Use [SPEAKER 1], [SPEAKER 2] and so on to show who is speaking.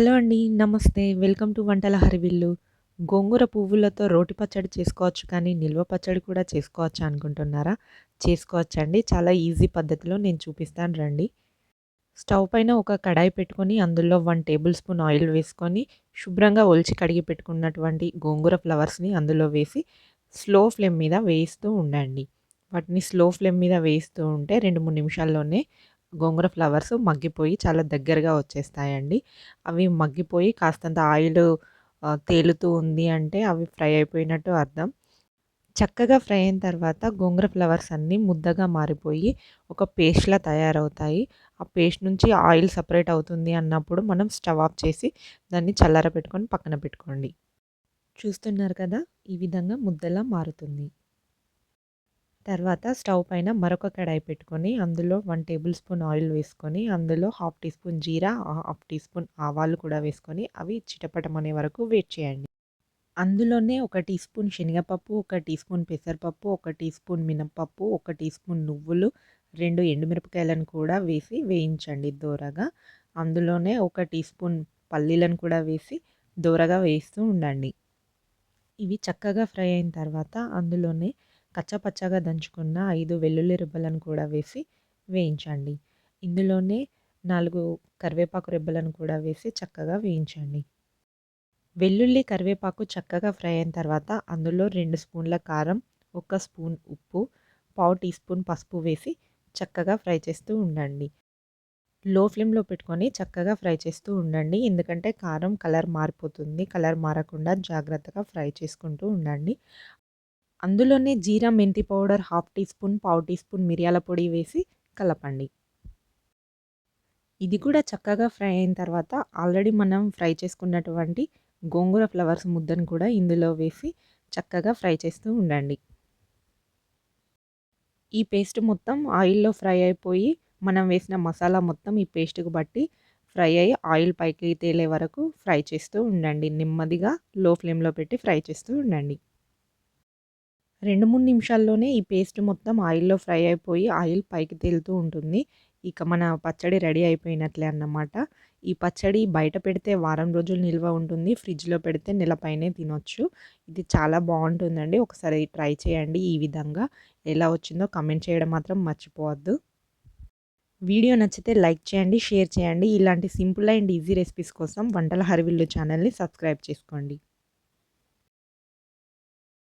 [SPEAKER 1] Hello అండి. నమస్తే. Welcome to వంటల హరివిల్లు. గోంగూర పువ్వులతో రోటి పచ్చడి చేసుకోవచ్చు కానీ, నిల్వ పచ్చడి కూడా చేసుకోవచ్చు అనుకుంటున్నారా? చేసుకోవచ్చండి. చాలా ఈజీ పద్ధతిలో నేను చూపిస్తాను రండి. స్టవ్ పైన ఒక కడాయి పెట్టుకొని, అందులో వన్ టేబుల్ స్పూన్ ఆయిల్ వేసుకొని, శుభ్రంగా ఒలిచి కడిగి పెట్టుకున్నటువంటి గోంగూర ఫ్లవర్స్‌ని అందులో వేసి, స్లో ఫ్లేమ్ మీద వేయిస్తూ ఉండండి. వాటిని స్లో ఫ్లేమ్ మీద వేయిస్తూ ఉంటే 2, 3 నిమిషాల్లోనే గోంగూర ఫ్లవర్స్ మగ్గిపోయి చాలా దగ్గరగా వచ్చేస్తాయండి. అవి మగ్గిపోయి కాస్తంత ఆయిల్ తేలుతూ ఉంది అంటే అవి ఫ్రై అయిపోయినట్టు అర్థం. చక్కగా ఫ్రై అయిన తర్వాత గోంగూర ఫ్లవర్స్ అన్నీ ముద్దగా మారిపోయి ఒక పేస్ట్‌లా తయారవుతాయి. ఆ పేస్ట్ నుంచి ఆయిల్ సపరేట్ అవుతుంది అన్నప్పుడు మనం స్టవ్ ఆఫ్ చేసి దాన్ని చల్లారబెట్టుకొని పక్కన పెట్టుకోండి. చూస్తున్నారు కదా! ఈ విధంగా ముద్దలా మారుతుంది. తర్వాత స్టవ్ పైన మరొక కడాయి పెట్టుకొని, అందులో వన్ టేబుల్ స్పూన్ ఆయిల్ వేసుకొని, అందులో హాఫ్ టీ స్పూన్ జీరా, హాఫ్ టీ స్పూన్ ఆవాలు కూడా వేసుకొని, అవి చిటపటమనే వరకు వెయిట్ చేయండి. అందులోనే ఒక టీ స్పూన్ శనగపప్పు, ఒక టీ స్పూన్ పెసరపప్పు, ఒక టీ స్పూన్ మినపప్పు, ఒక టీ స్పూన్ నువ్వులు, రెండు ఎండుమిరపకాయలను కూడా వేసి వేయించండి దోరగా. అందులోనే ఒక టీ స్పూన్ పల్లీలను కూడా వేసి దోరగా వేస్తూ ఉండండి. ఇవి చక్కగా ఫ్రై అయిన తర్వాత అందులోనే కచ్చపచ్చగా దంచుకున్న ఐదు వెల్లుల్లి రిబ్బలను కూడా వేసి వేయించండి. ఇందులోనే నాలుగు కరివేపాకు రెబ్బలను కూడా వేసి చక్కగా వేయించండి. వెల్లుల్లి, కరివేపాకు చక్కగా ఫ్రై అయిన తర్వాత అందులో రెండు స్పూన్ల కారం, ఒక స్పూన్ ఉప్పు, పావు టీ స్పూన్ పసుపు వేసి చక్కగా ఫ్రై చేస్తూ ఉండండి. లో ఫ్లేమ్‌లో పెట్టుకొని చక్కగా ఫ్రై చేస్తూ ఉండండి. ఎందుకంటే కారం కలర్ మారిపోతుంది. కలర్ మారకుండా జాగ్రత్తగా ఫ్రై చేసుకుంటూ ఉండండి. అందులోనే జీరా, మెంతి పౌడర్ హాఫ్ టీ స్పూన్, పావు టీ స్పూన్ మిరియాల పొడి వేసి కలపండి. ఇది కూడా చక్కగా ఫ్రై అయిన తర్వాత ఆల్రెడీ మనం ఫ్రై చేసుకున్నటువంటి గోంగూర ఫ్లవర్స్ ముద్దను కూడా ఇందులో వేసి చక్కగా ఫ్రై చేస్తూ ఉండండి. ఈ పేస్ట్ మొత్తం ఆయిల్‌లో ఫ్రై అయిపోయి మనం వేసిన మసాలా మొత్తం ఈ పేస్ట్‌కి బట్టి ఫ్రై అయ్యి ఆయిల్ పైకి తేలే వరకు ఫ్రై చేస్తూ ఉండండి. నెమ్మదిగా లో ఫ్లేమ్‌లో పెట్టి ఫ్రై చేస్తూ ఉండండి. 2, 3 నిమిషాల్లోనే ఈ పేస్ట్ మొత్తం ఆయిల్‌లో ఫ్రై అయిపోయి ఆయిల్ పైకి తేలుతూ ఉంటుంది. ఇక మన పచ్చడి రెడీ అయిపోయినట్లే అన్నమాట. ఈ పచ్చడి బయట పెడితే వారం రోజులు నిల్వ ఉంటుంది. ఫ్రిడ్జ్‌లో పెడితే నెలపైనే తినొచ్చు. ఇది చాలా బాగుంటుందండి ఒకసారి ట్రై చేయండి ఈ విధంగా. ఎలా వచ్చిందో కమెంట్ చేయడం మాత్రం మర్చిపోవద్దు. వీడియో నచ్చితే లైక్ చేయండి, షేర్ చేయండి. ఇలాంటి సింపుల్ అండ్ ఈజీ రెసిపీస్ కోసం వంటల హరివిల్లు ఛానల్‌ని సబ్స్క్రైబ్ చేసుకోండి.